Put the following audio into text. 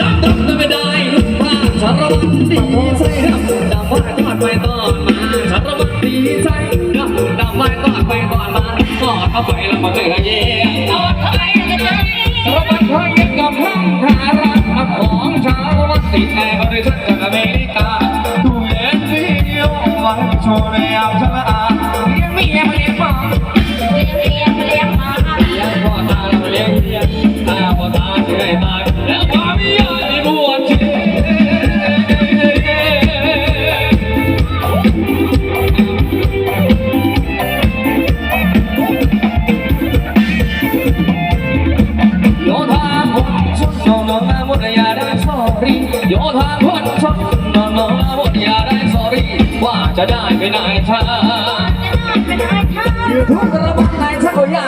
ดำดำดำไม่ได้ว่าสารวัตรดีใจดำดำว่าทอดไปตอนมาสารวัตรดีใจดำดำว่าทอดไปตอนมาทอดเข้าไปแล้วมาเกยเย่ทอดเข้าไปล้วก็สารวัตรคอยเย็นกับห้องทารักของสารวัตรติดแอร์บริษัทจากอเมริกาดูเอ็นวิดีโอมาโชว์ในยามชนะ จะได้ไปไหนท่าไม่ได้ค่ะอยู่ทุกระบบไหนสักอย่างอย่าดูมันท่านสมรภูมิก่